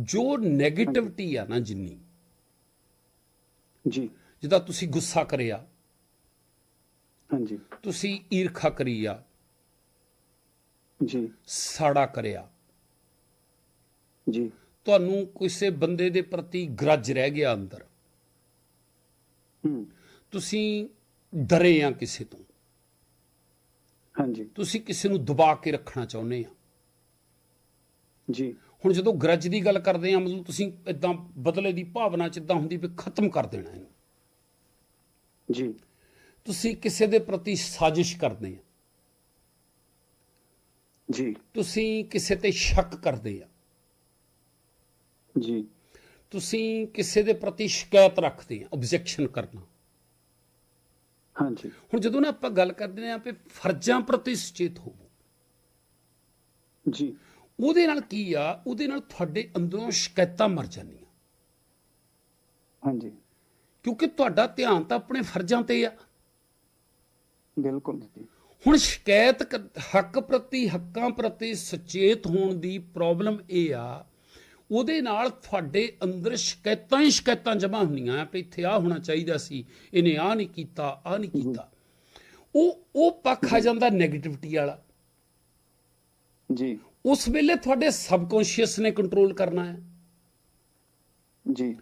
ਜੋ 네ਗੇਟਿਵਿਟੀ ਆ ਨਾ ਜਿੰਨੀ। ਜੀ। ਜਿੱਦਾਂ ਤੁਸੀਂ ਗੁੱਸਾ ਕਰਿਆ। ਹਾਂਜੀ। ਤੁਸੀਂ ਈਰਖਾ ਕਰੀ ਆ। ਜੀ। ਸਾੜਾ ਕਰਿਆ। ਜੀ। ਤੁਹਾਨੂੰ ਕਿਸੇ ਬੰਦੇ ਦੇ ਪ੍ਰਤੀ ਗਰਜ ਰਹਿ ਗਿਆ ਅੰਦਰ। ਹੂੰ। ਤੁਸੀਂ ਡਰੇ ਆ ਕਿਸੇ ਤੋਂ। ਹਾਂਜੀ। ਤੁਸੀਂ ਕਿਸੇ ਨੂੰ ਦਬਾ ਕੇ ਰੱਖਣਾ ਚਾਹੁੰਦੇ ਆ। ਜੀ। ਹੁਣ ਜਦੋਂ ਗਰਜ ਦੀ ਗੱਲ ਕਰਦੇ ਆ ਮਤਲਬ ਤੁਸੀਂ ਇਦਾਂ ਬਦਲੇ ਦੀ ਭਾਵਨਾ ਚ ਇਦਾਂ ਹੁੰਦੀ ਵੀ ਖਤਮ ਕਰ ਦੇਣਾ ਇਹਨੂੰ। ਜੀ। ਤੁਸੀਂ ਕਿਸੇ ਦੇ ਪ੍ਰਤੀ ਸਾਜ਼ਿਸ਼ ਕਰਦੇ ਆ। ਜੀ। ਤੁਸੀਂ ਕਿਸੇ ਤੇ ਸ਼ੱਕ ਕਰਦੇ ਆ। ਜੀ। ਤੁਸੀਂ ਕਿਸੇ ਦੇ ਪ੍ਰਤੀ ਸ਼ਿਕਾਇਤ ਰੱਖਦੇ ਆ ਆਬਜੈਕਸ਼ਨ ਕਰਨਾ। ਹਾਂਜੀ। ਹੁਣ ਜਦੋਂ ਨਾ ਆਪਾਂ ਗੱਲ ਕਰਦੇ ਆ ਵੀ ਫਰਜ਼ਾਂ ਪ੍ਰਤੀ ਸੁਚੇਤ ਹੋਵੋ। ਜੀ। ਉਹਦੇ ਨਾਲ ਕੀ ਆ? ਉਹਦੇ ਨਾਲ ਤੁਹਾਡੇ ਅੰਦਰੋਂ ਸ਼ਿਕਾਇਤਾਂ ਮਰ ਜਾਂਦੀਆਂ। ਹਾਂਜੀ। ਕਿਉਂਕਿ ਤੁਹਾਡਾ ਧਿਆਨ ਤਾਂ ਆਪਣੇ ਫਰਜ਼ਾਂ ਤੇ ਆ। ਬਿਲਕੁਲ ਜੀ। ਹੁਣ ਸ਼ਿਕਾਇਤ ਕ- ਹੱਕ ਪ੍ਰਤੀ ਹੱਕਾਂ ਪ੍ਰਤੀ ਸੁਚੇਤ ਹੋਣ ਦੀ ਪ੍ਰੋਬਲਮ ਇਹ ਆ ਉਹਦੇ ਨਾਲ ਤੁਹਾਡੇ ਅੰਦਰ ਸ਼ਿਕਾਇਤਾਂ ਹੀ ਸ਼ਿਕਾਇਤਾਂ ਜਮ੍ਹਾਂ ਹੁੰਦੀਆਂ ਆ ਵੀ ਇੱਥੇ ਆ ਹੋਣਾ ਚਾਹੀਦਾ ਸੀ ਇਹਨੇ ਆ ਨਹੀਂ ਕੀਤਾ ਆ ਨਹੀਂ ਕੀਤਾ। ਉਹ ਉਹ ਪੱਖ ਆ ਜਾਂਦਾ 네ਗੇਟਿਵਿਟੀ ਵਾਲਾ। ਜੀ। ਉਸ ਵੇਲੇ ਤੁਹਾਡੇ ਸਬਕੌਂਸ਼ੀਅਸ ਨੇ ਕੰਟਰੋਲ ਕਰਨਾ ਹੈ। ਜੀ।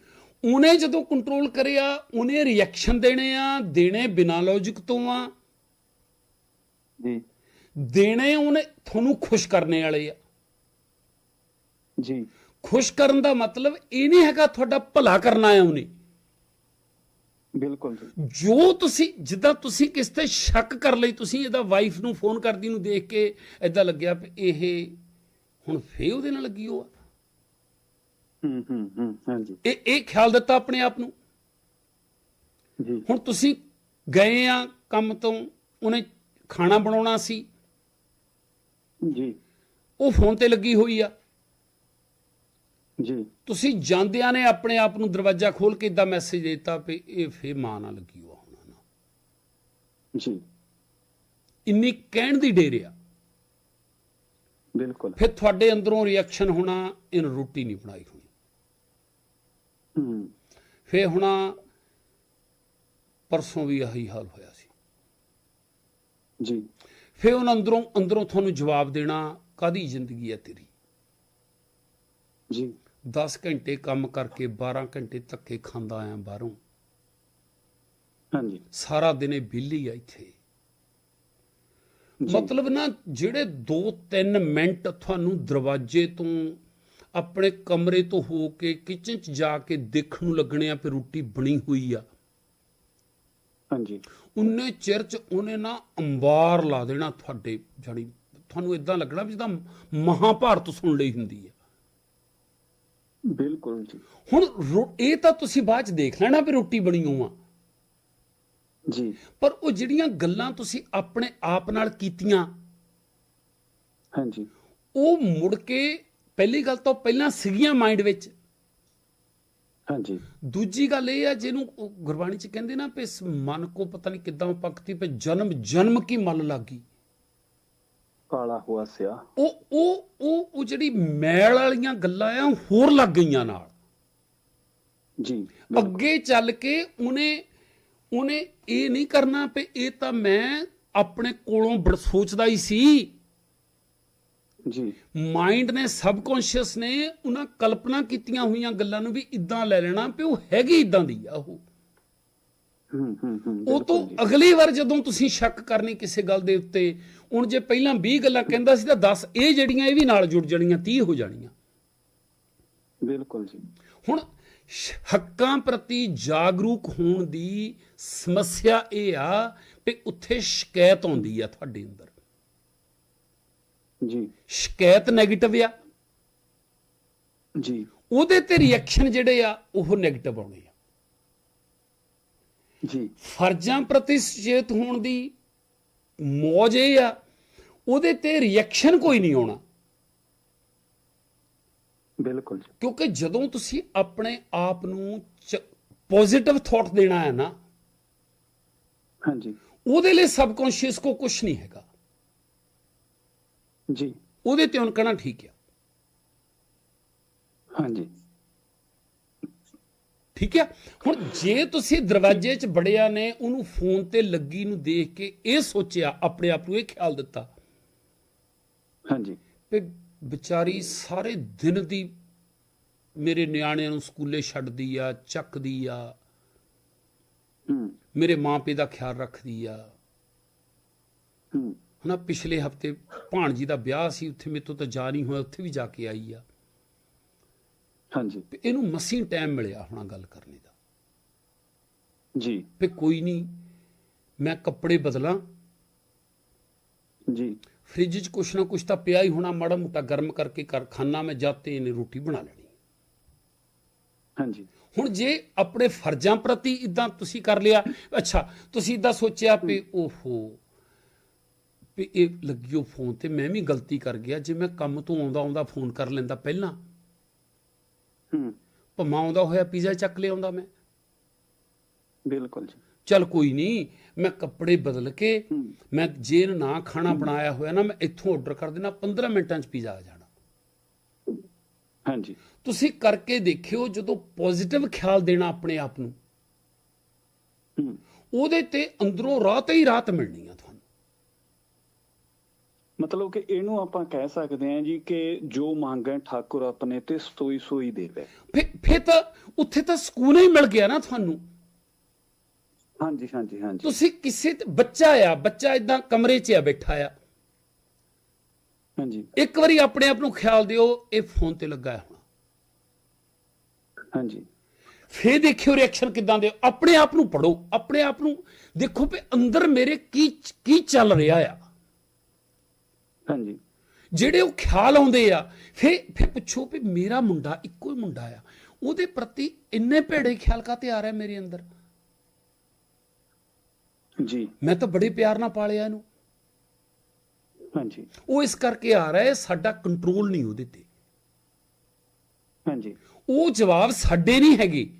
ਉਹਨੇ ਜਦੋਂ ਕੰਟਰੋਲ ਕਰਿਆ ਉਹਨੇ ਰਿਐਕਸ਼ਨ ਦੇਣੇ ਆ ਦੇਣੇ ਬਿਨਾਂ ਲੌਜੀਕ ਤੋਂ ਆ। ਜੀ। ਦੇਣੇ ਉਹਨੇ ਤੁਹਾਨੂੰ ਖੁਸ਼ ਕਰਨੇ ਵਾਲੇ ਆ। ਜੀ। ਖੁਸ਼ ਕਰਨ ਦਾ ਮਤਲਬ ਇਹ ਨਹੀਂ ਹੈਗਾ ਤੁਹਾਡਾ ਭਲਾ ਕਰਨਾ ਹੈ ਉਹਨੇ। ਬਿਲਕੁਲ ਜੀ। ਤੁਸੀਂ ਜਿੱਦਾਂ ਤੁਸੀਂ ਕਿਸ ਤੇ ਸ਼ੱਕ ਕਰ ਲਈ ਤੁਸੀਂ ਇਹਦਾ ਵਾਈਫ ਨੂੰ ਫੋਨ ਕਰਦੀ ਨੂੰ ਦੇਖ ਕੇ ਐਦਾਂ ਲੱਗਿਆ ਇਹ ਹੁਣ ਫੇਰ ਉਹਦੇ ਨਾਲ ਲੱਗੀ ਉਹ ਆ। ਹੂੰ ਹੂੰ ਹੂੰ ਹਾਂਜੀ। ਇਹ ਇਹ ਖਿਆਲ ਦਿੱਤਾ ਆਪਣੇ ਆਪ ਨੂੰ? ਜੀ। ਹੁਣ ਤੁਸੀਂ ਗਏ ਆ ਕੰਮ ਤੋਂ ਉਹਨੇ ਖਾਣਾ ਬਣਾਉਣਾ ਸੀ। ਜੀ। ਉਹ ਫੋਨ ਤੇ ਲੱਗੀ ਹੋਈ ਆ। ਜੀ। ਤੁਸੀਂ ਜਾਂਦਿਆਂ ਨੇ ਆਪਣੇ ਆਪ ਨੂੰ ਦਰਵਾਜ਼ਾ ਖੋਲ ਕੇ ਇਦਾਂ ਮੈਸੇਜ ਦਿੱਤਾ ਵੀ ਇਹ ਫੇ ਮਾਂ ਨਾਲ ਲੱਗੀ ਹੋਆ ਹੋਣਾ ਨਾ। ਜੀ। ਇੰਨੀ ਕਹਿਣ ਦੀ ਡੇਰ ਆ। ਬਿਲਕੁਲ। ਫਿਰ ਤੁਹਾਡੇ ਅੰਦਰੋਂ ਰਿਐਕਸ਼ਨ ਹੋਣਾ ਇਹਨ ਰੋਟੀ ਨਹੀਂ ਬਣਾਈ ਹੋਣੀ। ਹੂੰ। ਫੇ ਹੁਣਾ ਪਰਸੋਂ ਵੀ ਆਹੀ ਹਾਲ ਹੋਇਆ ਸੀ। ਜੀ। ਫੇ ਉਹਨਾਂ ਅੰਦਰੋਂ ਅੰਦਰੋਂ ਤੁਹਾਨੂੰ ਜਵਾਬ ਦੇਣਾ ਕਾਦੀ ਜ਼ਿੰਦਗੀ ਹੈ ਤੇਰੀ? ਜੀ। 10 ਘੰਟੇ ਕੰਮ ਕਰਕੇ 12 ਘੰਟੇ ਧੱਕੇ ਖਾਂਦਾ ਆਇਆ ਬਾਹਰੋਂ। ਹਾਂਜੀ। ਸਾਰਾ ਦਿਨ ਇਹ ਬਿੱਲੀ ਆ ਇੱਥੇ। ਮਤਲਬ ਨਾ ਜਿਹੜੇ 2-3 ਮਿੰਟ ਤੁਹਾਨੂੰ ਦਰਵਾਜ਼ੇ ਤੋਂ ਆਪਣੇ ਕਮਰੇ ਤੋਂ ਹੋ ਕੇ ਕਿਚਨ 'ਚ ਜਾ ਕੇ ਦੇਖਣ ਨੂੰ ਲੱਗਣੇ ਆ ਵੀ ਰੋਟੀ ਬਣੀ ਹੋਈ ਆ। ਹਾਂਜੀ। ਉਨੇ ਚਿਰ 'ਚ ਉਹਨੇ ਨਾ ਅੰਬਾਰ ਲਾ ਦੇਣਾ ਤੁਹਾਡੇ ਜਾਨੀ ਤੁਹਾਨੂੰ ਇਦਾਂ ਲੱਗਣਾ ਵੀ ਜਿੱਦਾਂ ਮਹਾਭਾਰਤ ਸੁਣ ਲਈ ਹੁੰਦੀ ਆ। ਬਿਲਕੁਲ ਜੀ। ਹੁਣ ਇਹ ਤਾਂ ਤੁਸੀਂ ਬਾਅਦ 'ਚ ਦੇਖ ਲੈਣਾ ਵੀ ਰੋਟੀ ਬਣੀ ਆ ਜੀ। ਪਰ ਉਹ ਜਿਹੜੀਆਂ ਗੱਲਾਂ ਤੁਸੀਂ ਆਪਣੇ ਆਪ ਨਾਲ ਕੀਤੀਆਂ ਹਾਂਜੀ। ਉਹ ਮੁੜ ਕੇ ਪਹਿਲੀ ਗੱਲ ਤਾਂ ਪਹਿਲਾਂ ਸੀਗੀਆਂ ਮਾਈਂਡ ਵਿੱਚ। ਹਾਂਜੀ। ਦੂਜੀ ਗੱਲ ਇਹ ਆ ਜਿਹਨੂੰ ਗੁਰਬਾਣੀ ਚ ਕਹਿੰਦੇ ਨਾ ਇਸ ਮਨ ਕੋ ਪਤਾ ਨਹੀਂ ਕਿੱਦਾਂ ਪੱਕਤੀ ਪਈ ਜਨਮ ਜਨਮ ਕੀ ਮਲ ਲੱਗੀ। ਕਾਲਾ ਹੁਆ ਸਿਆ। ਉਹ ਉਹ ਉਹ ਉਹ ਜਿਹੜੀ ਮੈਲ ਵਾਲੀਆਂ ਗੱਲਾਂ ਆ ਹੋਰ ਲੱਗ ਗਈਆਂ ਨਾਲ। ਜੀ ਅੱਗੇ ਚੱਲ ਕੇ ਉਹਨੇ ਉਹਨੇ ਇਹ ਨਹੀਂ ਕਰਨਾ ਵੀ ਇਹ ਤਾਂ ਮੈਂ ਆਪਣੇ ਕੋਲੋਂ ਬੜ ਸੋਚਦਾ ਹੀ ਸੀ। ਜੀ। ਮਾਈਂਡ ਨੇ ਸਬਕੌਂਸ਼ੀਅਸ ਨੇ ਉਹਨਾਂ ਕਲਪਨਾ ਕੀਤੀਆਂ ਹੋਈਆਂ ਗੱਲਾਂ ਨੂੰ ਵੀ ਇਦਾਂ ਲੈ ਲੈਣਾ ਵੀ ਉਹ ਹੈਗੀ ਇਦਾਂ ਦੀ ਆ ਉਹ। ਹੂੰ ਹੂੰ ਹੂੰ ਉਹ ਤੋਂ। ਅਗਲੀ ਵਾਰ ਜਦੋਂ ਤੁਸੀਂ ਸ਼ੱਕ ਕਰਨੀ ਕਿਸੇ ਗੱਲ ਦੇ ਉੱਤੇ ਹੁਣ ਜੇ ਪਹਿਲਾਂ 20 ਗੱਲਾਂ ਕਹਿੰਦਾ ਸੀ ਤਾਂ 10 ਇਹ ਜਿਹੜੀਆਂ ਇਹ ਵੀ ਨਾਲ ਜੁੜ ਜਾਣੀਆਂ 30 ਹੋ ਜਾਣੀਆਂ। ਬਿਲਕੁਲ ਜੀ। ਹੁਣ ਹੱਕਾਂ ਪ੍ਰਤੀ ਜਾਗਰੂਕ ਹੋਣ ਦੀ ਸਮੱਸਿਆ ਇਹ ਆ ਕਿ ਉੱਥੇ ਸ਼ਿਕਾਇਤ ਆਉਂਦੀ ਆ ਤੁਹਾਡੇ ਅੰਦਰ। ਜੀ। ਸ਼ਿਕਾਇਤ 네ਗੇਟਿਵ ਆ। ਜੀ। ਉਹਦੇ ਤੇ ਰਿਐਕਸ਼ਨ ਜਿਹੜੇ ਆ ਉਹ 네ਗੇਟਿਵ ਆਉਣੇ ਆ। ਜੀ। ਫਰਜ਼ਾਂ ਪ੍ਰਤੀ ਸੁਚੇਤ ਹੋਣ ਦੀ ਮੌਜ ਇਹ ਆ ਉਹਦੇ ਤੇ ਰਿਐਕਸ਼ਨ ਕੋਈ ਨਹੀਂ ਆਉਣਾ। ਬਿਲਕੁਲ ਕਿਉਂਕਿ ਜਦੋਂ ਤੁਸੀਂ ਆਪਣੇ ਆਪ ਨੂੰ ਪੋਜ਼ਿਟਿਵ ਥਾਟ ਦੇਣਾ ਹੈ ਨਾ ਹਾਂਜੀ। ਉਹਦੇ ਲਈ ਸਬਕੌਂਸ਼ੀਅਸ ਕੋ ਕੁਝ ਨਹੀਂ ਹੈਗਾ। ਜੀ। ਉਹਦੇ ਤੇ ਉਹਨ ਕਹਿਣਾ ਠੀਕ ਆ। ਹਾਂਜੀ। ਠੀਕ ਹੈ ਹੁਣ ਜੇ ਤੁਸੀਂ ਦਰਵਾਜ਼ੇ 'ਚ ਬੜਿਆ ਨੇ ਉਹਨੂੰ ਫੋਨ ਤੇ ਲੱਗੀ ਨੂੰ ਦੇਖ ਕੇ ਇਹ ਸੋਚਿਆ ਆਪਣੇ ਆਪ ਨੂੰ ਇਹ ਖਿਆਲ ਦਿੱਤਾ ਹਾਂਜੀ। ਵੀ ਵਿਚਾਰੀ ਸਾਰੇ ਦਿਨ ਦੀ ਮੇਰੇ ਨਿਆਣਿਆਂ ਨੂੰ ਸਕੂਲੇ ਛੱਡਦੀ ਆ ਚੱਕਦੀ ਆ। ਮੇਰੇ ਮਾਪੇ ਦਾ ਖਿਆਲ ਰੱਖਦੀ ਆ। ਹੂੰ। ਹਨਾ ਪਿਛਲੇ ਹਫ਼ਤੇ ਭਾਣਜੀ ਦਾ ਵਿਆਹ ਸੀ ਉੱਥੇ ਮੇਰੇ ਤੋਂ ਤਾਂ ਜਾ ਨਹੀਂ ਹੋਇਆ ਉੱਥੇ ਵੀ ਜਾ ਕੇ ਆਈ ਆ। ਹਾਂਜੀ। ਇਹਨੂੰ ਮਸੀਂ ਟਾਈਮ ਮਿਲਿਆ ਹੋਣਾ ਗੱਲ ਕਰਨੇ ਦਾ। ਜੀ। ਵੀ ਕੋਈ ਨਹੀਂ ਮੈਂ ਕੱਪੜੇ ਬਦਲਾਂ। ਜੀ। ਫ੍ਰਿਜ 'ਚ ਕੁਛ ਨਾ ਕੁਛ ਤਾਂ ਪਿਆ ਹੀ ਹੋਣਾ ਮਾੜਾ ਮੋਟਾ ਗਰਮ ਕਰਕੇ ਕਰ ਖਾਣਾ ਮੈਂ ਜਾਤੇ ਇਹਨੇ ਰੋਟੀ ਬਣਾ ਲੈਣੀ। ਹਾਂਜੀ। ਹੁਣ ਜੇ ਆਪਣੇ ਫਰਜ਼ਾਂ ਪ੍ਰਤੀ ਇਦਾਂ ਤੁਸੀਂ ਕਰ ਲਿਆ ਅੱਛਾ ਤੁਸੀਂ ਇਦਾਂ ਸੋਚਿਆ ਵੀ ਓਹੋ ਵੀ ਇਹ ਲੱਗਿਓ ਫੋਨ ਤੇ ਮੈਂ ਵੀ ਗਲਤੀ ਕਰ ਗਿਆ ਜੇ ਮੈਂ ਕੰਮ ਤੋਂ ਆਉਂਦਾ ਆਉਂਦਾ ਫੋਨ ਕਰ ਲੈਂਦਾ ਪਹਿਲਾਂ। ਹੂੰ। ਭਮਾ ਆਉਂਦਾ ਹੋਇਆ ਪੀਜ਼ਾ ਚੱਕ ਲਿਆਉਂਦਾ ਮੈਂ। ਬਿਲਕੁਲ ਜੀ। ਚੱਲ ਕੋਈ ਨਹੀਂ ਮੈਂ ਕੱਪੜੇ ਬਦਲ ਕੇ ਮੈਂ ਜੇ ਨਾ ਖਾਣਾ ਬਣਾਇਆ ਹੋਇਆ ਨਾ ਮੈਂ ਇੱਥੋਂ ਆਰਡਰ ਕਰ ਦੇਣਾ 15 ਮਿੰਟਾਂ 'ਚ ਪੀਜ਼ਾ ਆ ਜਾਣਾ। ਹਾਂਜੀ। ਤੁਸੀਂ ਕਰਕੇ ਦੇਖਿਓ ਜਦੋਂ ਪੋਜ਼ਿਟਿਵ ਖਿਆਲ ਦੇਣਾ ਆਪਣੇ ਆਪ ਨੂੰ ਉਹਦੇ ਤੇ ਅੰਦਰੋਂ ਰਾਤ ਹੀ ਰਾਤ ਮਿਲਣੀ ਆ ਤੁਹਾਨੂੰ। ਮਤਲਬ ਕਿ ਇਹਨੂੰ ਆਪਾਂ ਕਹਿ ਸਕਦੇ ਹਾਂ ਜੀ ਕਿ ਜੋ ਮੰਗੈ ਠਾਕੁਰ ਆਪਣੇ ਤੇ ਸੋਈ ਸੋਈ ਦੇਵੇ ਫਿਰ ਫਿਰ ਤਾਂ ਉੱਥੇ ਤਾਂ ਸਕੂਨ ਹੀ ਮਿਲ ਗਿਆ ਨਾ ਤੁਹਾਨੂੰ। ਹਾਂਜੀ ਹਾਂਜੀ ਹਾਂਜੀ। ਤੁਸੀਂ ਕਿਸੇ ਤੇ ਬੱਚਾ ਆ ਬੱਚਾ ਇਦਾਂ ਕਮਰੇ 'ਚ ਆ ਬੈਠਾ ਆ। ਹਾਂਜੀ। ਇੱਕ ਵਾਰੀ ਆਪਣੇ ਆਪ ਨੂੰ ਖਿਆਲ ਦਿਓ ਇਹ ਫੋਨ ਤੇ ਲੱਗਾ ਹੁਣ ਹਾਂਜੀ। ਫੇਰ ਦੇਖਿਓ ਰਿਐਕਸ਼ਨ ਕਿਦਾਂ ਦੇ। ਆਪਣੇ ਆਪ ਨੂੰ ਪੜੋ ਆਪਣੇ ਆਪ ਨੂੰ ਦੇਖੋ ਵੀ ਅੰਦਰ ਮੇਰੇ ਕੀ ਕੀ ਚੱਲ ਰਿਹਾ ਆ। ਹਾਂਜੀ। ਜਿਹੜੇ ਉਹ ਖਿਆਲ ਆਉਂਦੇ ਆ ਫੇਰ ਫੇਰ ਪੁੱਛੋ ਵੀ ਮੇਰਾ ਮੁੰਡਾ ਇੱਕੋ ਹੀ ਮੁੰਡਾ ਆ। ਉਹਦੇ ਪ੍ਰਤੀ ਇੰਨੇ ਭੇੜੇ ਖਿਆਲ ਕਾਤੇ ਆ ਰਹੇ ਮੇਰੇ ਅੰਦਰ? ਜੀ। ਮੈਂ ਤਾਂ ਬੜੇ ਪਿਆਰ ਨਾਲ ਪਾਲਿਆ ਇਹਨੂੰ। ਹਾਂਜੀ। ਉਹ ਇਸ ਕਰਕੇ ਆ ਰਿਹਾ ਹੈ ਸਾਡਾ ਕੰਟਰੋਲ ਨਹੀਂ ਉਹਦੇ ਤੇ। ਹਾਂਜੀ। ਉਹ ਜਵਾਬ ਸਾਡੇ ਨਹੀਂ ਹੈਗੇ।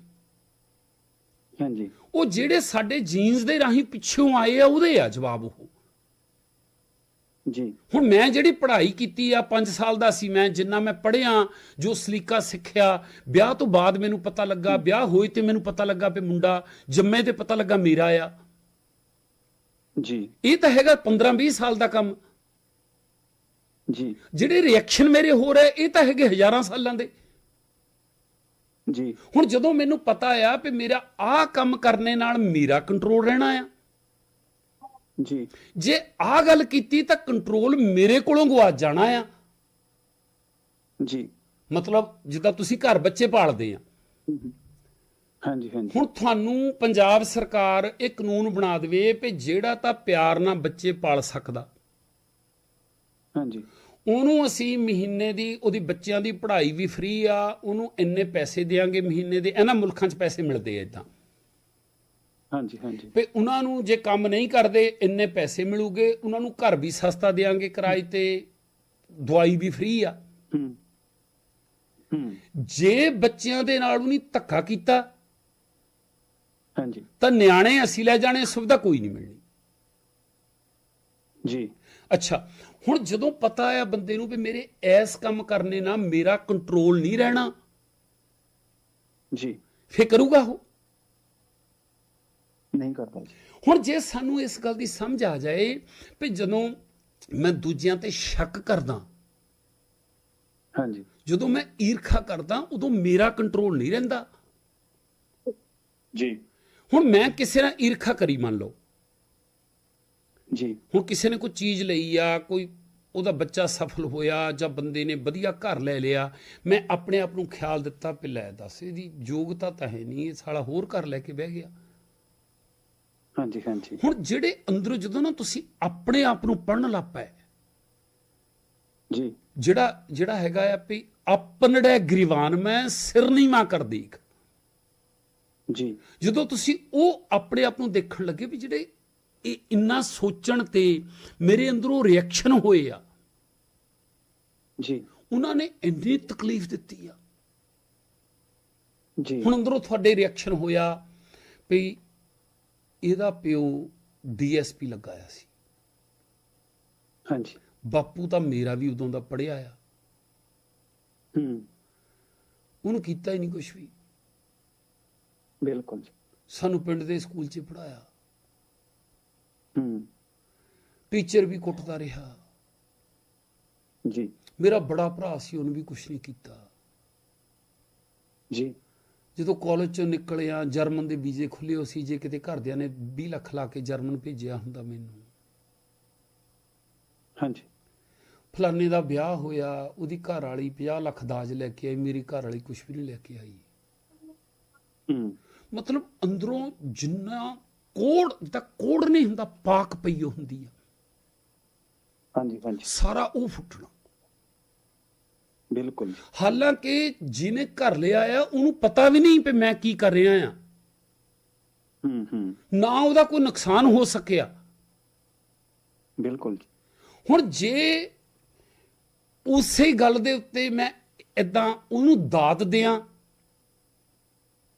ਹਾਂਜੀ। ਉਹ ਜਿਹੜੇ ਸਾਡੇ ਜੀਨਸ ਦੇ ਰਾਹੀਂ ਪਿੱਛੋਂ ਆਏ ਆ ਉਹਦੇ ਆ ਜਵਾਬ ਉਹ। ਜੀ। ਹੁਣ ਮੈਂ ਜਿਹੜੀ ਪੜ੍ਹਾਈ ਕੀਤੀ ਆ 5 ਸਾਲ ਦਾ ਸੀ ਮੈਂ ਜਿੰਨਾ ਮੈਂ ਪੜ੍ਹਿਆ ਜੋ ਸਲੀਕਾ ਸਿੱਖਿਆ ਵਿਆਹ ਤੋਂ ਬਾਅਦ ਮੈਨੂੰ ਪਤਾ ਲੱਗਾ ਵਿਆਹ ਹੋਏ ਤੇ ਮੈਨੂੰ ਪਤਾ ਲੱਗਾ ਵੀ ਮੁੰਡਾ ਜੰਮੇ ਤੇ ਪਤਾ ਲੱਗਾ ਮੇਰਾ ਆ। ਜੀ। ਇਹ ਤਾਂ ਹੈਗਾ 15 20 ਸਾਲ ਦਾ ਕੰਮ। ਜੀ। ਜਿਹੜੇ ਰਿਐਕਸ਼ਨ ਮੇਰੇ ਹੋ ਰਹੇ ਇਹ ਤਾਂ ਹੈਗੇ ਹਜ਼ਾਰਾਂ ਸਾਲਾਂ ਦੇ। ਜੀ। ਹੁਣ ਜਦੋਂ ਮੈਨੂੰ ਪਤਾ ਆ ਵੀ ਮੇਰਾ ਆਹ ਕੰਮ ਕਰਨੇ ਨਾਲ ਮੇਰਾ ਕੰਟਰੋਲ ਰਹਿਣਾ ਆ। ਜੀ। ਜੇ ਆਹ ਗੱਲ ਕੀਤੀ ਤਾਂ ਕੰਟਰੋਲ ਮੇਰੇ ਕੋਲੋਂ ਗਵਾ ਜਾਣਾ ਆ। ਜੀ। ਮਤਲਬ ਜਿੱਦਾਂ ਤੁਸੀਂ ਘਰ ਬੱਚੇ ਪਾਲਦੇ ਆ। ਹਾਂਜੀ ਹਾਂਜੀ। ਹੁਣ ਤੁਹਾਨੂੰ ਪੰਜਾਬ ਸਰਕਾਰ ਇਹ ਕਾਨੂੰਨ ਬਣਾ ਦੇਵੇ ਵੀ ਜਿਹੜਾ ਤਾਂ ਪਿਆਰ ਨਾਲ ਬੱਚੇ ਪਾਲ ਸਕਦਾ। ਹਾਂਜੀ। ਉਹਨੂੰ ਅਸੀਂ ਮਹੀਨੇ ਦੀ ਉਹਦੀ ਬੱਚਿਆਂ ਦੀ ਪੜ੍ਹਾਈ ਵੀ ਫ੍ਰੀ ਆ ਉਹਨੂੰ ਇੰਨੇ ਪੈਸੇ ਦੇਾਂਗੇ ਮਹੀਨੇ ਦੇ ਇਹਨਾਂ ਮੁਲਕਾਂ 'ਚ ਪੈਸੇ ਮਿਲਦੇ ਆ ਇਦਾਂ ਹਾਂਜੀ ਹਾਂਜੀ। ਵੀ ਉਹਨਾਂ ਨੂੰ ਜੇ ਕੰਮ ਨਹੀਂ ਕਰਦੇ ਇੰਨੇ ਪੈਸੇ ਮਿਲੂਗੇ ਉਹਨਾਂ ਨੂੰ ਘਰ ਵੀ ਸਸਤਾ ਦੇਾਂਗੇ ਕਿਰਾਏ ਤੇ ਦਵਾਈ ਵੀ ਫ੍ਰੀ ਆ। ਹੂੰ ਹੂੰ। ਜੇ ਬੱਚਿਆਂ ਦੇ ਨਾਲ ਉਹਨੇ ਧੱਕਾ ਕੀਤਾ ਹਾਂਜੀ। ਤਾਂ ਨਿਆਣੇ ਅਸੀਂ ਲੈ ਜਾਣੇ ਸੁਵਿਧਾ ਕੋਈ ਨਹੀਂ ਮਿਲਣੀ। ਜੀ। ਅੱਛਾ ਹੁਣ ਜਦੋਂ ਪਤਾ ਆ ਬੰਦੇ ਨੂੰ ਵੀ ਮੇਰੇ ਐਸ ਕੰਮ ਕਰਨੇ ਨਾਲ ਮੇਰਾ ਕੰਟਰੋਲ ਨਹੀਂ ਰਹਿਣਾ ਜੀ। ਫੇਰ ਕਰੂਗਾ ਉਹ? ਨਹੀਂ ਕਰਦਾ ਜੀ। ਹੁਣ ਜੇ ਸਾਨੂੰ ਇਸ ਗੱਲ ਦੀ ਸਮਝ ਆ ਜਾਏ ਵੀ ਜਦੋਂ ਮੈਂ ਦੂਜਿਆਂ ਤੇ ਸ਼ੱਕ ਕਰਦਾ ਹਾਂਜੀ। ਜਦੋਂ ਮੈਂ ਈਰਖਾ ਕਰਦਾ ਉਦੋਂ ਮੇਰਾ ਕੰਟਰੋਲ ਨਹੀਂ ਰਹਿੰਦਾ। ਜੀ। ਹੁਣ ਮੈਂ ਕਿਸੇ ਨਾਲ ਈਰਖਾ ਕਰੀ ਮੰਨ ਲਓ। ਜੀ। ਹੁਣ ਕਿਸੇ ਨੇ ਕੋਈ ਚੀਜ਼ ਲਈ ਆ ਕੋਈ ਉਹਦਾ ਬੱਚਾ ਸਫਲ ਹੋਇਆ ਜਾਂ ਬੰਦੇ ਨੇ ਵਧੀਆ ਘਰ ਲੈ ਲਿਆ ਮੈਂ ਆਪਣੇ ਆਪ ਨੂੰ ਖਿਆਲ ਦਿੱਤਾ ਵੀ ਲੈ ਦੱਸ ਇਹਦੀ ਯੋਗਤਾ ਤਾਂ ਹੈ ਨਹੀਂ ਇਹ ਸਾਲਾ ਹੋਰ ਘਰ ਲੈ ਕੇ ਬਹਿ ਗਿਆ। ਹਾਂਜੀ ਹਾਂਜੀ। ਹੁਣ ਜਿਹੜੇ ਅੰਦਰੋਂ ਜਦੋਂ ਨਾ ਤੁਸੀਂ ਆਪਣੇ ਆਪ ਨੂੰ ਪੜਨ ਲੱਗ ਪਏ ਜੀ। ਜਿਹੜਾ ਜਿਹੜਾ ਹੈਗਾ ਆ ਵੀ ਆਪਨੜੇ ਗਰੀਵਾਨ ਮੈਂ ਸਿਰ ਨਹੀਂ ਮਾ ਕਰ ਦੇਖ ਜੀ। ਜਦੋਂ ਤੁਸੀਂ ਉਹ ਆਪਣੇ ਆਪ ਨੂੰ ਦੇਖਣ ਲੱਗੇ ਵੀ ਜਿਹੜੇ ਇਹ ਇੰਨਾ ਸੋਚਣ ਤੇ ਮੇਰੇ ਅੰਦਰੋਂ ਰਿਐਕਸ਼ਨ ਹੋਏ ਆ। ਜੀ। ਉਹਨਾਂ ਨੇ ਇੰਨੀ ਤਕਲੀਫ ਦਿੱਤੀ ਆ। ਜੀ। ਹੁਣ ਅੰਦਰੋਂ ਤੁਹਾਡੇ ਰਿਐਕਸ਼ਨ ਹੋਇਆ ਵੀ ਇਹਦਾ ਪਿਓ ਡੀਐਸਪੀ ਲਗਾਇਆ ਸੀ। ਹਾਂਜੀ। ਬਾਪੂ ਤਾਂ ਮੇਰਾ ਵੀ ਉਦੋਂ ਦਾ ਪੜਿਆ ਆ। ਹੂੰ। ਉਹਨੂੰ ਕੀਤਾ ਹੀ ਨਹੀਂ ਕੁਝ ਵੀ। ਬਿਲਕੁਲ ਸਾਨੂੰ ਪਿੰਡ ਦੇ ਸਕੂਲ 'ਚ ਪੜਾਇਆ ਹੂੰ। ਟੀਚਰ ਵੀ ਕੁੱਟਦਾ ਰਿਹਾ। ਜੀ। ਮੇਰਾ ਬੜਾ ਭਰਾ ਸੀ ਉਹਨੇ ਵੀ ਕੁਝ ਨਹੀਂ ਕੀਤਾ। ਜੀ। ਜਦੋਂ ਕਾਲਜ ਚੋਂ ਨਿਕਲਿਆ ਜਰਮਨ ਦੇ ਵੀਜ਼ੇ ਖੁੱਲੇ ਹੋ ਸੀ ਜੇ ਕਿਤੇ ਘਰਦਿਆਂ ਨੇ 20 ਲੱਖ ਲਾ ਕੇ ਜਰਮਨ ਭੇਜਿਆ ਹੁੰਦਾ ਮੈਨੂੰ। ਹਾਂਜੀ। ਫਲਾਨੇ ਦਾ ਵਿਆਹ ਹੋਇਆ ਉਹਦੀ ਘਰ ਵਾਲੀ 50 ਲੱਖ ਦਾਜ ਲੈ ਕੇ ਆਈ ਮੇਰੀ ਘਰ ਵਾਲੀ ਕੁਝ ਵੀ ਨਹੀਂ ਲੈ ਕੇ ਆਈ। ਹੂੰ। ਮਤਲਬ ਅੰਦਰੋਂ ਜਿੰਨਾ ਕੋੜ ਦਾ ਕੋੜ ਨਹੀਂ ਹੁੰਦਾ ਪਾਕ ਪਈਓ ਹੁੰਦੀ ਆ। ਹਾਂਜੀ ਹਾਂਜੀ। ਸਾਰਾ ਉਹ ਫੁੱਟਣਾ। ਬਿਲਕੁਲ ਹਾਲਾਂਕਿ ਜਿਹਨੇ ਘਰ ਲਿਆ ਆ ਉਹਨੂੰ ਪਤਾ ਵੀ ਨਹੀਂ ਕਿ ਮੈਂ ਕੀ ਕਰ ਰਿਹਾ ਆ। ਹੂੰ ਹੂੰ। ਨਾ ਉਹਦਾ ਕੋਈ ਨੁਕਸਾਨ ਹੋ ਸਕਿਆ। ਬਿਲਕੁਲ ਹੁਣ ਜੇ ਉਸੇ ਗੱਲ ਦੇ ਉੱਤੇ ਮੈਂ ਇਦਾਂ ਉਹਨੂੰ ਦਾਤ ਦਿਆਂ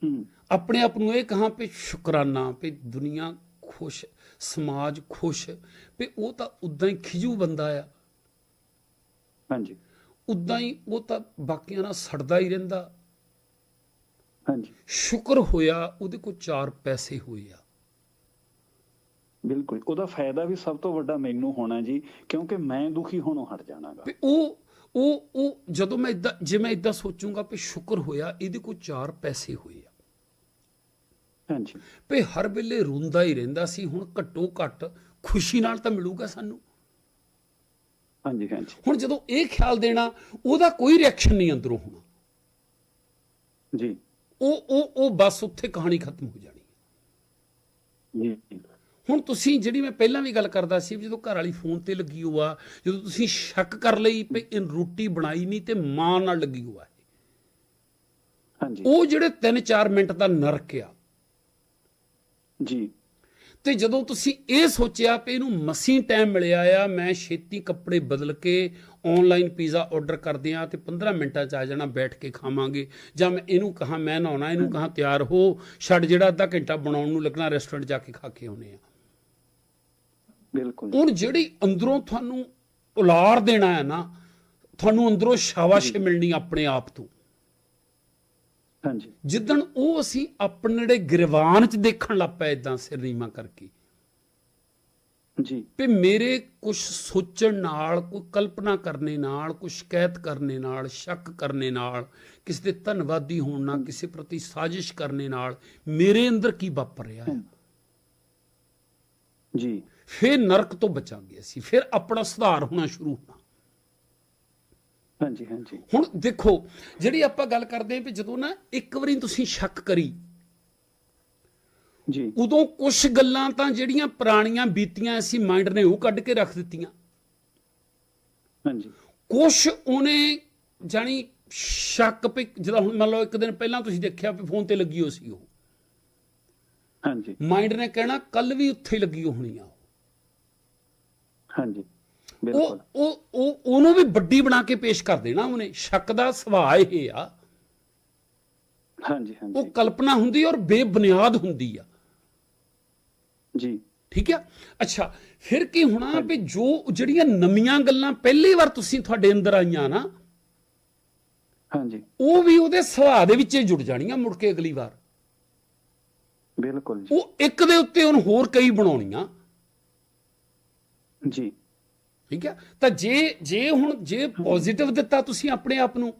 ਹੂੰ। ਆਪਣੇ ਆਪ ਨੂੰ ਇਹ ਕਹਾਂ ਵੀ ਸ਼ੁਕਰਾਨਾ ਵੀ ਦੁਨੀਆ ਖੁਸ਼ ਸਮਾਜ ਖੁਸ਼ ਵੀ ਉਹ ਤਾਂ ਉਦਾਂ ਹੀ ਖਿਜੂ ਬੰਦਾ ਆ। ਹਾਂਜੀ। ਉਦਾਂ ਹੀ ਉਹ ਤਾਂ ਬਾਕੀਆਂ ਨਾਲ ਸੜਦਾ ਹੀ ਰਹਿੰਦਾ। ਹਾਂਜੀ। ਸ਼ੁਕਰ ਹੋਇਆ ਉਹਦੇ ਕੋਲ ਚਾਰ ਪੈਸੇ ਹੋਏ ਆ। ਬਿਲਕੁਲ। ਉਹਦਾ ਫਾਇਦਾ ਵੀ ਸਭ ਤੋਂ ਵੱਡਾ ਮੈਨੂੰ ਹੋਣਾ ਜੀ ਕਿਉਂਕਿ ਮੈਂ ਦੁਖੀ ਹੋਣੋਂ ਹਟ ਜਾਣਾਗਾ। ਵੀ ਉਹ ਉਹ ਉਹ ਜਦੋਂ ਮੈਂ ਇਦਾਂ ਜੇ ਮੈਂ ਇਦਾਂ ਸੋਚੂੰਗਾ ਵੀ ਸ਼ੁਕਰ ਹੋਇਆ ਇਹਦੇ ਕੋਲ ਚਾਰ ਪੈਸੇ ਹੋਏ ਹਾਂਜੀ। ਵੀ ਹਰ ਵੇਲੇ ਰੋਂਦਾ ਹੀ ਰਹਿੰਦਾ ਸੀ ਹੁਣ ਘੱਟੋ ਘੱਟ ਖੁਸ਼ੀ ਨਾਲ ਤਾਂ ਮਿਲੂਗਾ ਸਾਨੂੰ। ਹਾਂਜੀ ਹਾਂਜੀ। ਹੁਣ ਜਦੋਂ ਇਹ ਖਿਆਲ ਦੇਣਾ ਉਹਦਾ ਕੋਈ ਰਿਐਕਸ਼ਨ ਨਹੀਂ ਅੰਦਰੋਂ ਹੋਣਾ। ਜੀ। ਉਹ ਉਹ ਉਹ ਬਸ ਉੱਥੇ ਕਹਾਣੀ ਖਤਮ ਹੋ ਜਾਣੀ। ਜੀ। ਹੁਣ ਤੁਸੀਂ ਜਿਹੜੀ ਮੈਂ ਪਹਿਲਾਂ ਵੀ ਗੱਲ ਕਰਦਾ ਸੀ ਜਦੋਂ ਘਰ ਵਾਲੀ ਫੋਨ ਤੇ ਲੱਗੀ ਹੋਆ ਜਦੋਂ ਤੁਸੀਂ ਸ਼ੱਕ ਕਰ ਲਈ ਵੀ ਇਹ ਰੋਟੀ ਬਣਾਈ ਨਹੀਂ ਤੇ ਮਾਂ ਨਾਲ ਲੱਗੀ ਹੋਆ ਹਾਂਜੀ। ਉਹ ਜਿਹੜੇ 3-4 ਮਿੰਟ ਦਾ ਨਰਕ ਆ ਜੀ। ਤੇ ਜਦੋਂ ਤੁਸੀਂ ਇਹ ਸੋਚਿਆ ਕਿ ਇਹਨੂੰ ਮਸੀਂ ਟਾਈਮ ਮਿਲਿਆ ਆ ਮੈਂ ਛੇਤੀ ਕੱਪੜੇ ਬਦਲ ਕੇ ਆਨਲਾਈਨ ਪੀਜ਼ਾ ਆਰਡਰ ਕਰਦੇ ਆ ਤੇ 15 ਮਿੰਟਾਂ ਚ ਆ ਜਾਣਾ ਬੈਠ ਕੇ ਖਾਵਾਂਗੇ। ਜਾਂ ਮੈਂ ਇਹਨੂੰ ਕਹਾ ਮੈਂ ਨਹਾਉਣਾ ਇਹਨੂੰ ਕਹਾ ਤਿਆਰ ਹੋ ਛੱਡ ਜਿਹੜਾ ਅੱਧਾ ਘੰਟਾ ਬਣਾਉਣ ਨੂੰ ਲੱਗਣਾ ਰੈਸਟੋਰੈਂਟ ਜਾ ਕੇ ਖਾ ਕੇ ਆਉਨੇ ਆ। ਬਿਲਕੁਲ ਹੁਣ ਜਿਹੜੀ ਅੰਦਰੋਂ ਤੁਹਾਨੂੰ ਉਲਾਰ ਦੇਣਾ ਹੈ ਨਾ ਤੁਹਾਨੂੰ ਅੰਦਰੋਂ ਸ਼ਾਬਾਸ਼ ਮਿਲਣੀ ਆਪਣੇ ਆਪ ਤੋਂ। ਹਾਂਜੀ। ਜਿੱਦਣ ਉਹ ਅਸੀਂ ਆਪਣੇ ਜਿਹੜੇ ਗਿਰਵਾਨ ਚ ਦੇਖਣ ਲੱਗ ਪਏ ਇਦਾਂ ਸਿਰ ਨੀਵਾਂ ਕਰਕੇ। ਜੀ। ਵੀ ਮੇਰੇ ਕੁਝ ਸੋਚਣ ਨਾਲ ਕੋਈ ਕਲਪਨਾ ਕਰਨੇ ਨਾਲ ਕੋਈ ਸ਼ਿਕਾਇਤ ਕਰਨੇ ਨਾਲ ਸ਼ੱਕ ਕਰਨੇ ਨਾਲ ਕਿਸੇ ਦੇ ਧੰਨਵਾਦੀ ਹੋਣ ਨਾਲ ਕਿਸੇ ਪ੍ਰਤੀ ਸਾਜ਼ਿਸ਼ ਕਰਨੇ ਨਾਲ ਮੇਰੇ ਅੰਦਰ ਕੀ ਵਾਪਰ ਰਿਹਾ ਹੈ? ਜੀ। ਫਿਰ ਨਰਕ ਤੋਂ ਬਚਾਂਗੇ ਅਸੀਂ ਫਿਰ ਆਪਣਾ ਸੁਧਾਰ ਹੋਣਾ ਸ਼ੁਰੂ ਹੋਣਾ। ਹਾਂਜੀ ਹਾਂਜੀ। ਹੁਣ ਦੇਖੋ ਜਿਹੜੀ ਆਪਾਂ ਗੱਲ ਕਰਦੇ ਹਾਂ ਵੀ ਜਦੋਂ ਨਾ ਇੱਕ ਵਾਰੀ ਤੁਸੀਂ ਸ਼ੱਕ ਕਰੀ ਜੀ। ਉਦੋਂ ਕੁਝ ਗੱਲਾਂ ਤਾਂ ਜਿਹੜੀਆਂ ਪੁਰਾਣੀਆਂ ਬੀਤੀਆਂ ਸੀ ਮਾਈਂਡ ਨੇ ਉਹ ਕੱਢ ਕੇ ਰੱਖ ਦਿੱਤੀਆਂ। ਹਾਂਜੀ। ਕੁਝ ਉਹਨੇ ਜਾਨੀ ਸ਼ੱਕ ਵੀ ਜਦੋਂ ਹੁਣ ਮੰਨ ਲਓ ਇੱਕ ਦਿਨ ਪਹਿਲਾਂ ਤੁਸੀਂ ਦੇਖਿਆ ਵੀ ਫੋਨ ਤੇ ਲੱਗੀ ਹੋ ਸੀ ਉਹ। ਹਾਂਜੀ। ਮਾਈਂਡ ਨੇ ਕਹਿਣਾ ਕੱਲ ਵੀ ਉੱਥੇ ਹੀ ਲੱਗੀ ਹੋਣੀ ਆ ਹਾਂਜੀ। ਉਹ ਉਹ ਉਹ ਉਹਨੂੰ ਵੀ ਵੱਡੀ ਬਣਾ ਕੇ ਪੇਸ਼ ਕਰ ਦੇਣਾ ਉਹਨੇ। ਸ਼ੱਕ ਦਾ ਸੁਭਾਅ ਇਹ ਆ। ਹਾਂਜੀ ਉਹ ਹਾਂਜੀ ਕਲਪਨਾ ਹੁੰਦੀ ਔਰ ਬੇਬੁਨਿਆਦ ਹੁੰਦੀ ਆ। ਜੀ। ਠੀਕ ਆ? ਅੱਛਾ ਫਿਰ ਕੀ ਹੋਣਾ ਵੀ ਜੋ ਜਿਹੜੀਆਂ ਨਵੀਆਂ ਗੱਲਾਂ ਪਹਿਲੀ ਵਾਰ ਤੁਸੀਂ ਤੁਹਾਡੇ ਅੰਦਰ ਆਈਆਂ ਨਾ ਹਾਂਜੀ। ਉਹ ਵੀ ਉਹਦੇ ਸੁਭਾਅ ਦੇ ਵਿੱਚ ਜੁੜ ਜਾਣੀਆਂ ਮੁੜ ਕੇ ਅਗਲੀ ਵਾਰ। ਬਿਲਕੁਲ ਜੀ। ਉਹ ਇੱਕ ਦੇ ਉੱਤੇ ਉਹਨ ਹੋਰ ਕਈ ਬਣਾਉਣੀਆਂ। ਜੀ। ਠੀਕ ਹੈ? ਤਾਂ ਜੇ ਜੇ ਹੁਣ ਜੇ ਪੋਜ਼ਿਟਿਵ ਦਿੱਤਾ ਤੁਸੀਂ ਆਪਣੇ ਆਪ ਨੂੰ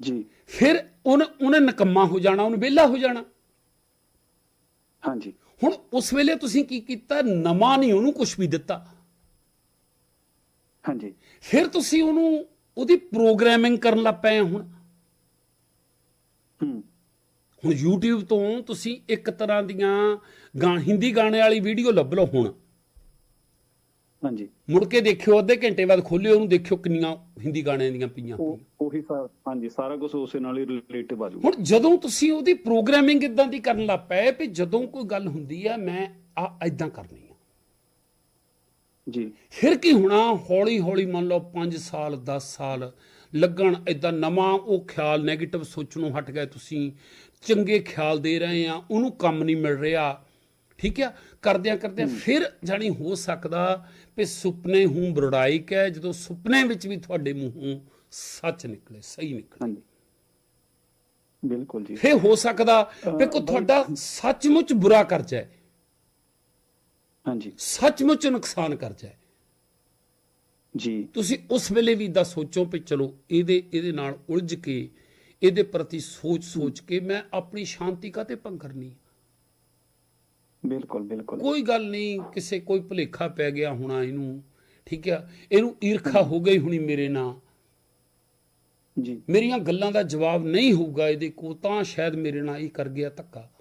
ਜੀ। ਫਿਰ ਉਹਨੇ ਉਹਨੇ ਨਕੰਮਾ ਹੋ ਜਾਣਾ ਉਹਨੇ ਵਿਹਲਾ ਹੋ ਜਾਣਾ। ਹਾਂਜੀ। ਹੁਣ ਉਸ ਵੇਲੇ ਤੁਸੀਂ ਕੀ ਕੀਤਾ? ਨਵਾਂ ਨਹੀਂ ਉਹਨੂੰ ਕੁਝ ਵੀ ਦਿੱਤਾ। ਹਾਂਜੀ। ਫਿਰ ਤੁਸੀਂ ਉਹਨੂੰ ਉਹਦੀ ਪ੍ਰੋਗਰਾਮਿੰਗ ਕਰਨ ਲੱਗ ਪਏ ਹੁਣ। ਹੂੰ। ਹੁਣ YouTube ਤੋਂ ਤੁਸੀਂ ਇੱਕ ਤਰ੍ਹਾਂ ਦੀਆਂ ਗਾ ਹਿੰਦੀ ਗਾਣੇ ਵਾਲੀ ਵੀਡੀਓ ਲੱਭ ਲਓ ਹੁਣ। ਹਾਂਜੀ। ਮੁੜ ਕੇ ਦੇਖਿਓ ਅੱਧੇ ਘੰਟੇ ਬਾਅਦ ਖੋਲਿਓ ਉਹਨੂੰ ਦੇਖਿਓ ਕਿੰਨੀਆਂ ਹਿੰਦੀ ਗਾਣਿਆਂ ਦੀਆਂ ਪਈਆਂ ਉਹ ਉਹੀ ਸਾ- ਹਾਂਜੀ ਸਾਰਾ ਕੁਝ ਉਸੇ ਨਾਲ ਹੀ ਰਿਲੇਟਿਵ ਆ ਜੂਗਾ ਹੁਣ ਜਦੋਂ ਤੁਸੀਂ ਉਹਦੀ ਪ੍ਰੋਗਰਾਮਿੰਗ ਇਦਾਂ ਦੀ ਕਰਨ ਲੱਗ ਪਏ ਵੀ ਜਦੋਂ ਕੋਈ ਗੱਲ ਹੁੰਦੀ ਆ ਮੈਂ ਆ ਇਦਾਂ ਕਰਨੀ ਆ। ਜੀ। ਫਿਰ ਕੀ ਹੋਣਾ? ਹੌਲੀ ਹੌਲੀ ਮੰਨ ਲਓ 5 ਸਾਲ 10 ਸਾਲ ਲੱਗਣ ਇਦਾਂ ਨਵਾਂ ਉਹ ਖਿਆਲ 네ਗੇਟਿਵ ਸੋਚਣੋਂ ਹਟ ਗਏ ਤੁਸੀਂ ਚੰਗੇ ਖਿਆਲ ਦੇ ਰਹੇ ਆ ਉਹਨੂੰ ਕੰਮ ਨਹੀਂ ਮਿਲ ਰਿਹਾ। ਠੀਕ ਆ? ਕਰਦਿਆਂ ਕਰਦਿਆਂ ਫਿਰ ਜਾਣੀ ਹੋ ਸਕਦਾ ਵੀ ਸੁਪਨੇ ਹੂੰ ਬਰੜਾਈ ਕੈ ਜਦੋਂ ਸੁਪਨੇ ਵਿੱਚ ਵੀ ਤੁਹਾਡੇ ਮੂੰਹੋਂ ਸੱਚ ਨਿਕਲੇ ਸਹੀ ਨਿਕਲੇ। ਹਾਂਜੀ। ਬਿਲਕੁਲ ਜੀ। ਫੇ ਹੋ ਸਕਦਾ ਕੋਈ ਬਾਈ- ਤੁਹਾਡਾ ਸੱਚਮੁੱਚ ਬੁਰਾ ਕਰ ਜਾਏ। ਹਾਂਜੀ। ਸੱਚਮੁੱਚ ਨੁਕਸਾਨ ਕਰ ਜਾਏ। ਜੀ। ਤੁਸੀਂ ਉਸ ਵੇਲੇ ਵੀ ਇਦਾਂ ਸੋਚੋ ਵੀ ਚਲੋ ਇਹਦੇ ਇਹਦੇ ਨਾਲ ਉਲਝ ਕੇ ਇਹਦੇ ਪ੍ਰਤੀ ਸੋਚ ਸੋਚ ਕੇ ਮੈਂ ਆਪਣੀ ਸ਼ਾਂਤੀ ਕਾਤੇ ਭੰਗ ਕਰਨੀ ਬਿਲਕੁਲ ਬਿਲਕੁਲ। ਕੋਈ ਗੱਲ ਨਹੀਂ ਕਿਸੇ ਕੋਈ ਭੁਲੇਖਾ ਪੈ ਗਿਆ ਹੋਣਾ ਇਹਨੂੰ ਠੀਕ ਆ? ਇਹਨੂੰ ਈਰਖਾ ਹੋ ਗਈ ਹੁਣੀ ਮੇਰੇ ਨਾਲ ਜੀ। ਮੇਰੀਆਂ ਗੱਲਾਂ ਦਾ ਜਵਾਬ ਨਹੀਂ ਹੋਊਗਾ ਇਹਦੇ ਕੋਲ ਤਾਂ ਸ਼ਾਇਦ ਮੇਰੇ ਨਾਲ ਇਹ ਕਰ ਗਿਆ ਧੱਕਾ।